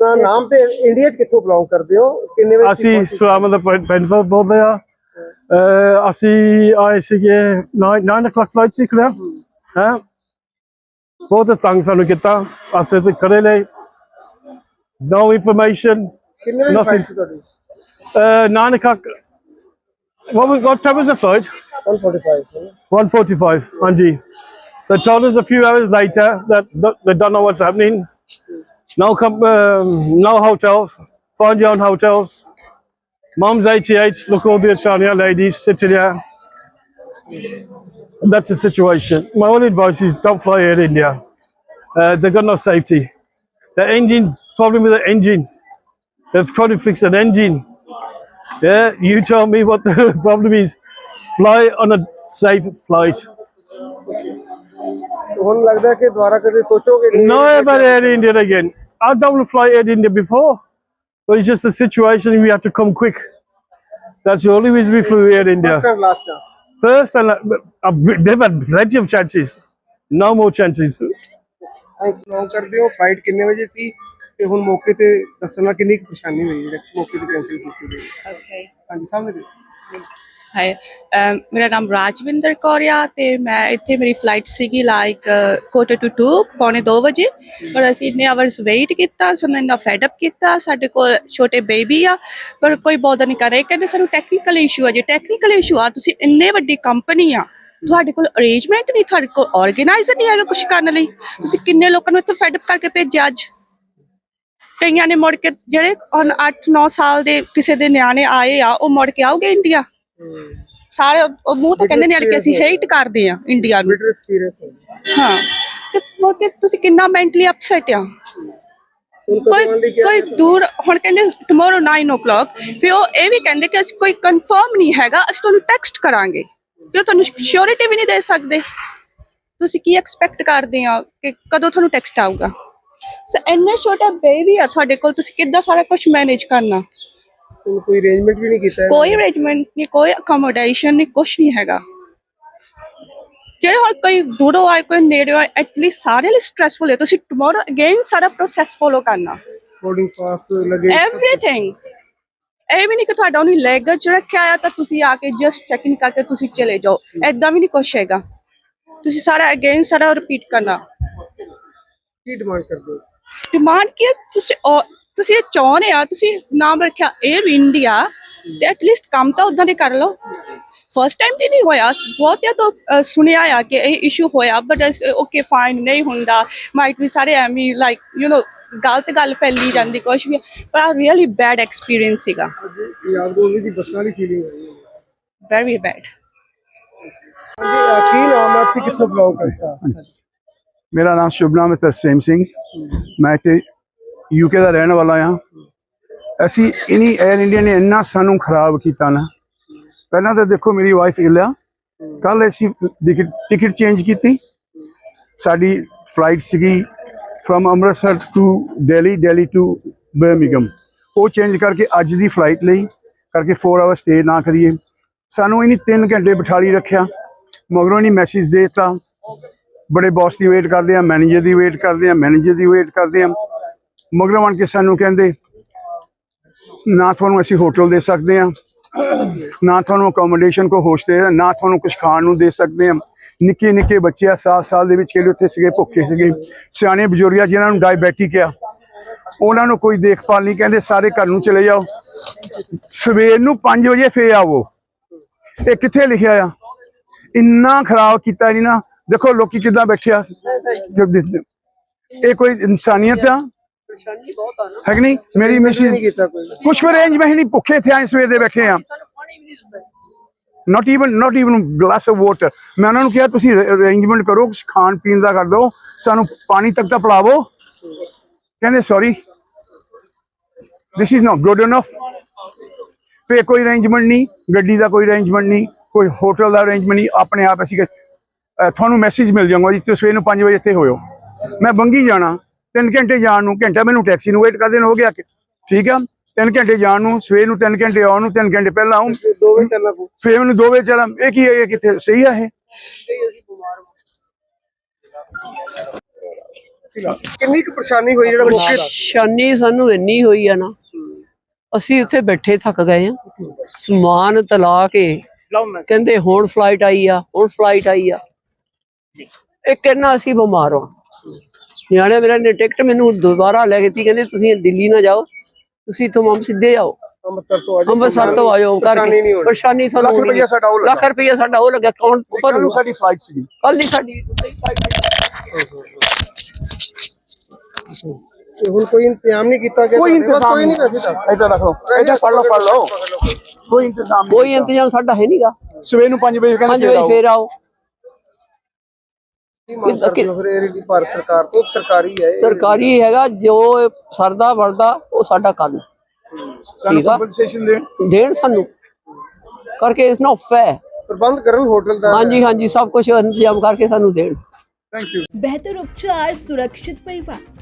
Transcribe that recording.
ਆਪਣਾ ਨਾਮ ਤੇ ਇੰਡੀਆ 'ਚ ਕਿੱਥੋਂ ਬਿਲੋਂਗ ਕਰਦੇ ਹੋ ਕਿੰਨੇ ਵਜੇ ਅਸੀਂ ਪਹੁੰਚੇ? ਸਲਾਮ ਦਾ ਪਿੰਡ ਤੋਂ ਬੋਲਦੇ ਆ ਅਸੀਂ ਆਏ ਸੀਗੇ 9 9 o'clock flight ਸੀ ਖੜਾ ਹੈ ਬਹੁਤ ਤੰਗ ਸਾਨੂੰ ਕੀਤਾ ਅਸੀਂ ਤੇ ਖੜੇ ਲਈ ਕਿੰਨੇ ਵਜੇ ਸੀ ਤੁਹਾਡੀ uh 9 o'clock what, was- what time was the flight 145 145 ਹਾਂਜੀ they told us a few hours later that, that they don't know what's happening No, um, no hotels. Find your own hotels. Mom's 88. Look, all the Australian ladies sitting here. That's the situation. My only advice is don't fly Air India. Uh, they've got no safety. The engine, problem with the engine. They've tried to fix an engine. Yeah, you tell me what the problem is. Fly on a safe flight. No, ever Air India again. I don't fly Air India before, but it's just a situation we have to come quick. That's the only reason we flew Air India. Last chance First, and uh, uh, they've had plenty of chances. No more chances. Belong ਕਰਦੇ ਹੋ flight ਕਿੰਨੇ ਵਜੇ ਸੀ ਤੇ ਹੁਣ ਮੌਕੇ ਤੇ ਦੱਸਣਾ ਕਿੰਨੀ ਕੁ ਪਰੇਸ਼ਾਨੀ ਹੋਈ ਜਿਹੜੇ ਮੌਕੇ ਤੇ ਕੈਂਸਲ ਕੀਤੀ ਗਈ ਓਕੇ ਹਾਂਜੀ ਸਾਹਮਣੇ ਦੇ hi ਮੇਰਾ ਨਾਮ ਰਾਜਵਿੰਦਰ ਕੌਰ ਆ ਤੇ ਮੈਂ ਇੱਥੇ ਮੇਰੀ ਫਲਾਈਟ ਸੀਗੀ ਲਾਈਕ ਕੋਟਰ ਟੂ 2 ਪੌਣੇ 2 ਵਜੇ। ਪਰ ਅਸੀਂ ਇੰਨੇ ਆਵਰਸ ਵੇਟ ਕੀਤਾ, ਸਾਨੂੰ ਇੰਨਾ ਫੈਡ ਅਪ ਕੀਤਾ, ਸਾਡੇ ਕੋਲ ਛੋਟੇ ਬੇਬੀ ਆ, ਪਰ ਕੋਈ ਬੋਦਰ ਨਹੀਂ ਕਰ ਰਿਹਾ। ਕਹਿੰਦੇ ਸਾਨੂੰ ਟੈਕਨੀਕਲ ਇਸ਼ੂ ਆ ਜੇ ਟੈਕਨੀਕਲ ਇਸ਼ੂ ਆ, ਤੁਸੀਂ ਇੰਨੇ ਵੱਡੀ ਕੰਪਨੀ ਆ, ਤੁਹਾਡੇ ਕੋਲ ਅਰੇਂਜਮੈਂਟ ਨਹੀਂ, ਤੁਹਾਡੇ ਕੋਲ ਆਰਗੇਨਾਈਜ਼ਰ ਨਹੀਂ ਹੈਗਾ ਕੁਝ ਕਰਨ ਲਈ। ਤੁਸੀਂ ਕਿੰਨੇ ਲੋਕਾਂ ਨੂੰ ਇੱਥੇ ਫੈਡ ਅਪ ਕਰਕੇ ਭੇਜਿਆ ਅੱਜ? ਕਈਆਂ ਨੇ ਮੁੜ ਕੇ ਜਿਹੜੇ 8-9 ਸਾਲ ਦੇ ਕਿਸੇ ਦੇ ਨਿਆਣੇ ਆਏ ਆ, ਉਹ ਮੁੜ ਕੇ ਆਉਗੇ ਇੰਡੀਆ ਸਾਰੇ ਉਹ- ਮੂੰਹ ਤੇ ਕਹਿੰਦੇ ਨੇ ਕਿ ਅਸੀਂ ਹੇਟ ਕਰਦੇ ਆ ਇੰਡੀਆ ਨੂੰ। ਹਾਂ ਤੇ ਕੇ ਤੁਸੀਂ ਕਿੰਨਾ ਮੈਂਟਲੀ ਅਪਸੈਟ ਆ? ਕੋਈ ਕੋਈ ਦੂਰ ਹੁਣ ਕਹਿੰਦੇ ਟੁਮਾਰੋ 9:00 ਫਿਰ ਉਹ ਇਹ ਵੀ ਕਹਿੰਦੇ ਕਿ ਅਸੀਂ ਕੋਈ ਕਨਫਰਮ ਨਹੀਂ ਹੈਗਾ ਅਸੀਂ ਤੁਹਾਨੂੰ ਟੈਕਸਟ ਕਰਾਂਗੇ। ਉਹ ਤੁਹਾਨੂੰ ਸ਼ੋਰਿਟੀ ਵੀ ਨਹੀਂ ਦੇ ਸਕਦੇ। ਤੁਸੀਂ ਕੀ ਐਕਸਪੈਕਟ ਕਰਦੇ ਆ ਕਿ ਕਦੋਂ ਤੁਹਾਨੂੰ ਟੈਕਸਟ ਆਊਗਾ? ਸੋ ਇੰਨੇ ਛੋਟਾ ਬੇਬੀ ਆ ਤੁਹਾਡੇ ਕੋਲ ਤੁਸੀਂ ਕਿੱਦਾਂ ਸਾਰਾ ਕੁਝ ਮੈਨੇਜ ਕਰਨਾ? ਕੋਈ ਅਰੇਂਜਮੈਂਟ ਵੀ ਨਹੀਂ ਕੀਤਾ ਕੋਈ ਅਰੇਂਜਮੈਂਟ ਨਹੀਂ ਕੋਈ ਅਕਮੋਡੇਸ਼ਨ ਨਹੀਂ ਕੁਝ ਨਹੀਂ ਹੈਗਾ। ਜਿਹੜੇ ਹੁਣ ਕੋਈ ਦੂਰੋਂ ਆਏ ਕੋਈ ਨੇੜੇ ਆਏ ਐਟਲੀਸਟ ਸਾਰੇ ਲਈ ਸਟ੍ਰੈਸਫੁਲ ਹੈ। ਤੁਸੀਂ ਟੁਮਾਰੋ ਅਗੇਨ ਸਾਰਾ ਪ੍ਰੋਸੈਸ ਫੋਲੋ ਕਰਨਾ। ਬੋਰਡਿੰਗ ਪਾਸ ਲੱਗੇ ਐਵਰੀਥਿੰਗ ਇਹ ਵੀ ਨਹੀਂ ਕਿ ਤੁਹਾਡਾ ਉਹਨੇ ਲੈਗੇਜ ਰੱਖਿਆ ਆ ਤਾਂ ਤੁਸੀਂ ਆ ਕੇ ਜਸਟ ਚੈੱਕ ਇਨ ਕਰਕੇ ਤੁਸੀਂ ਚਲੇ ਜਾਓ। ਐਦਾਂ ਵੀ ਨਹੀਂ ਕੁਛ ਹੈਗਾ। ਤੁਸੀਂ ਸਾਰਾ ਅਗੇਨ ਸਾਰਾ ਰਿਪੀਟ ਕਰਨਾ। ਕੀ ਡਿਮਾਂਡ ਕਰਦੇ ਹੋ? ਡਿਮਾਂਡ ਕੀ ਹੈ? ਤੁਸੀਂ ਤੁਸੀਂ ਇਹ ਚਾਹੁੰਦੇ ਆ, ਤੁਸੀਂ ਨਾਮ ਰੱਖਿਆ 에ਅਰ ਇੰਡੀਆ ਤੇ ਐਟਲੀਸਟ ਕੰਮ ਤਾਂ ਉਦਾਂ ਦੇ ਕਰ ਲਓ। ਫਸਟ ਟਾਈਮ ਤੇ ਨਹੀਂ ਹੋਇਆ, ਬਹੁਤ ਇਹ ਸੁਣਿਆ ਆ ਕਿ ਇਹ ਇਸ਼ੂ ਹੋਇਆ ਬਟ ਓਕੇ ਫਾਈਨ ਨਹੀਂ ਹੁੰਦਾ। ਮਾਈਟ ਵੀ ਸਾਰੇ ਐਵੇਂ ਲਾਈਕ ਯੂ نو ਗਲਤ ਗੱਲ ਫੈਲੀ ਜਾਂਦੀ, ਕੁਛ ਵੀ ਪਰ ਆ ਰੀਅਲੀ ਬੈਡ ਐਕਸਪੀਰੀਅੰਸ ਸੀਗਾ। ਮੇਰਾ ਨਾਮ ਸ਼ੁਭਨਾਮ ਹੈ ਤਰਸੇਮ ਸਿੰਘ। ਮੈਂ ਤੇ ਯੂਕੇ ਦਾ ਰਹਿਣ ਵਾਲਾ ਹਾਂ ਅਸੀਂ ਇਨੀ 에ਅਰ ਇੰਡੀਆ ਨੇ ਇੰਨਾ ਸਾਨੂੰ ਖਰਾਬ ਕੀਤਾ ਨਾ। ਪਹਿਲਾਂ ਤਾਂ ਦੇਖੋ ਮੇਰੀ ਵਾਈਫ ਇਲਿਆ ਕੱਲ ਅਸੀਂ ਟਿਕਟ ਚੇਂਜ ਕੀਤੀ। ਸਾਡੀ ਫਲਾਈਟ ਸੀਗੀ from Amritsar to Delhi Delhi to Birmingham. ਉਹ ਚੇਂਜ ਕਰਕੇ ਅੱਜ ਦੀ ਫਲਾਈਟ ਲਈ ਕਰਕੇ 4 ਆਵਰ ਸਟੇ ਨਾ ਕਰੀਏ। ਸਾਨੂੰ ਇਹਨੀ 3 ਘੰਟੇ ਬਿਠਾਲੀ ਰੱਖਿਆ। ਮਗਰੋਂ ਇਹਨੀ ਮੈਸੇਜ ਦੇਤਾ। ਬੜੇ ਬੌਸ ਦੀ ਵੇਟ ਕਰਦੇ ਆ ਮੈਨੇਜਰ ਦੀ ਵੇਟ ਕਰਦੇ ਆ ਮੈਨੇਜਰ ਦੀ ਵੇਟ ਕਰਦੇ ਆ। ਮਗਰੋਂ ਆਣ ਕੇ ਸਾਨੂੰ ਕਹਿੰਦੇ, ਨਾ ਤੁਹਾਨੂੰ ਅਸੀਂ ਹੋਟਲ ਦੇ ਸਕਦੇ ਆ ਨਾ ਤੁਹਾਨੂੰ ਅਕੋਮੋਡੇਸ਼ਨ ਕੋ ਹੋਸਟ ਦੇ ਨਾ ਤੁਹਾਨੂੰ ਕੁਝ ਖਾਣ ਨੂੰ ਦੇ ਸਕਦੇ ਆ ਨਿੱਕੇ ਨਿੱਕੇ ਬੱਚੇ ਆ 7 ਸਾਲ ਦੇ ਵਿੱਚ ਕਿਹੜੇ ਉੱਥੇ ਸੀਗੇ, ਭੁੱਖੇ ਸੀਗੇ। ਸਿਆਣੇ ਬਜ਼ੁਰਗਾਂ ਜਿਨ੍ਹਾਂ ਨੂੰ ਡਾਇਬੈਟਿਕ ਆ, ਉਹਨਾਂ ਨੂੰ ਕੋਈ ਦੇਖਭਾਲ ਨਹੀਂ, ਕਹਿੰਦੇ ਸਾਰੇ ਘਰ ਨੂੰ ਚਲੇ ਜਾਓ। ਸਵੇਰ ਨੂੰ 5 ਵਜੇ ਫੇਰ ਆਵੋ। ਇਹ ਕਿੱਥੇ ਲਿਖਿਆ ਆ? ਇੰਨਾ ਖਰਾਬ ਕੀਤਾ ਜੀ ਨਾ। ਦੇਖੋ, ਲੋਕੀ ਕਿੱਦਾਂ ਬੈਠੇ ਆ। ਇਹ ਕੋਈ ਇਨਸਾਨੀਅਤ ਆ? ਪਰੇਸ਼ਾਨੀ ਬਹੁਤ ਆ ਨਾ। ਹੈ ਕਿ ਨਹੀਂ? ਮੇਰੀ ਨਹੀਂ ਮਿਸ਼ਨ ਕੀਤਾ ਕੋਈ। ਕੁਛ ਅਰੇਂਜ ਮੈਂ ਨਹੀਂ ਭੁੱਖੇ ਥੇ ਆਏ ਸਵੇਰ ਦੇ ਬੈਠੇ ਆ not even not even glass of water ਮੈਂ ਉਹਨਾਂ ਨੂੰ ਕਿਹਾ ਤੁਸੀਂ ਅਰੇਂਜਮੈਂਟ ਕਰੋ ਕੁਛ ਖਾਣ ਪੀਣ ਦਾ ਕਰ ਦਿਓ। ਸਾਨੂੰ ਪਾਣੀ ਤੱਕ ਤਾਂ ਪਿਲਾਵੋ। ਕਹਿੰਦੇ sorry this is not good enough ਫੇ ਕੋਈ ਅਰੇਂਜਮੈਂਟ ਨਹੀਂ ਗੱਡੀ ਦਾ ਕੋਈ ਅਰੇਂਜਮੈਂਟ ਨਹੀਂ ਕੋਈ ਹੋਟਲ ਦਾ ਅਰੇਂਜਮੈਂਟ ਨਹੀਂ। ਆਪਣੇ ਆਪ ਅਸੀਂ ਤੁਹਾਨੂੰ ਮੈਸੇਜ ਮਿਲ ਜਾਊਗਾ ਜੀ ਤੁਸੀਂ ਸਵੇਰ ਨੂੰ 5 ਵਜੇ ਇੱਥੇ ਹੋਇਓ। ਮੈਂ ਬੰਗੀ ਜਾਣਾ। 3 ਘੰਟੇ ਜਾਣ ਨੂੰ ਘੰਟਾ ਮੈਨੂੰ ਟੈਕਸੀ ਨੂੰ ਵੇਟ ਕਰਦੇ ਨੂੰ ਹੋ ਗਿਆ ਕਿ ਠੀਕ ਆ? 3 ਘੰਟੇ ਜਾਣ ਨੂੰ ਸਵੇਰ ਨੂੰ 3 ਘੰਟੇ ਆਉਣ ਨੂੰ 3 ਘੰਟੇ ਪਹਿਲਾਂ ਆਉਂ ਦੋ ਵਜੇ ਚੱਲਣਾ ਪਊ। ਫੇਰ ਮੈਨੂੰ 2 ਵਜੇ ਚੱਲਾਂ ਇਹ ਕੀ ਹੈ ਇਹ ਕਿੱਥੇ ਸਹੀ ਆ ਇਹ? ਕਿੰਨੀ ਕੁ ਪਰੇਸ਼ਾਨੀ ਹੋਈ ਜਿਹੜਾ ਮੌਕੇ ਪਰੇਸ਼ਾਨੀ ਸਾਨੂੰ ਇੰਨੀ ਹੋਈ ਆ ਨਾ ਅਸੀਂ ਉੱਥੇ ਬੈਠੇ ਥੱਕ ਗਏ ਆ। ਸਮਾਨ ਤਲਾ ਕੇ ਕਹਿੰਦੇ ਹੁਣ ਫਲਾਈਟ ਆਈ ਆ ਹੁਣ ਫਲਾਈਟ ਆਈ ਆ। ਇਹ ਕਹਿੰਦਾ ਅਸੀਂ ਬਿਮਾਰ ਹਾਂ ਨਿਆਣੇ ਮੇਰਾ ਨੇ ਟਿਕਟ ਮੈਨੂੰ ਦੁਬਾਰਾ ਲੈ ਗਈ ਤੀ ਕਹਿੰਦੇ ਤੁਸੀਂ ਦਿੱਲੀ ਨਾ ਜਾਓ ਤੁਸੀਂ ਇੱਥੋਂ ਮਮ ਸਿੱਧੇ ਜਾਓ ਅੰਮ੍ਰਿਤਸਰ ਤੋਂ ਆ ਜਾਓ। ਅੰਮ੍ਰਿਤਸਰ ਤੋਂ ਆਇਓ ਪਰੇਸ਼ਾਨੀ ਨਹੀਂ ਕਰਕੇ ਹੋਣੀ। ਪਰੇਸ਼ਾਨੀ ਸਾਨੂੰ ਲੱਖ ਰੁਪਈਆ ਸਾਡਾ ਉਹ ਲੱਗਾ। ਲੱਖ ਰੁਪਈਆ ਸਾਡਾ ਉਹ ਲੱਗਾ ਕੌਣ ਉੱਪਰ ਨੂੰ ਸਾਡੀ ਫਲਾਈਟ ਸੀਗੀ। ਕੱਲ ਦੀ ਸਾਡੀ ਤੇ ਹੁਣ ਕੋਈ ਇੰਤਜ਼ਾਮ ਨਹੀਂ ਕੀਤਾ ਗਿਆ ਕੋਈ ਇੰਤਜ਼ਾਮ ਕੋਈ ਨਹੀਂ। ਵੈਸੇ ਤਾਂ। ਇੱਧਰ ਰੱਖ। ਲਓ ਇੱਧਰ ਪੜ ਲਓ ਪੜ ਲਓ। ਕੋਈ ਇੰਤਜ਼ਾਮ ਕੋਈ ਇੰਤਜ਼ਾਮ ਸਾਡਾ ਹੈ ਨਹੀਂਗਾ ਸਵੇਰ ਨੂੰ 5 ਵਜੇ ਕਹਿੰਦੇ 5 ਵਜੇ ਫੇਰ ਆਓ। ਮੰਗ ਕਰਦੇ ਹੋ? ਫਿਰ ਇਹ ਜਿਹੜੀ ਭਾਰਤ ਸਰਕਾਰ ਤੋਂ ਸਰਕਾਰੀ ਹੈ ਇਹ? ਸਰਕਾਰੀ ਹੈਗਾ ਜੋ ਸਰਦਾ ਵਰਦਾ ਉਹ ਸਾਡਾ ਕੰਮ ਸਾਨੂੰ ਠੀਕ ਆ। ਕੰਪਨਸੇਸ਼ਨ ਦੇਣ? ਦੇਣ ਸਾਨੂੰ। ਕਰਕੇ ਇਸ ਨੋ ਫੈ ਪ੍ਰਬੰਧ ਕਰਨ ਹੋਟਲ ਦਾ? ਹਾਂਜੀ ਹਾਂਜੀ ਸਭ ਕੁਝ ਇੰਤਜ਼ਾਮ ਕਰਕੇ ਸਾਨੂੰ ਦੇਣ। ਥੈਂਕ ਯੂ ਬਿਹਤਰ ਉਪਚਾਰ ਸੁਰੱਖਿਅਤ ਪਰਿਵਾਰ।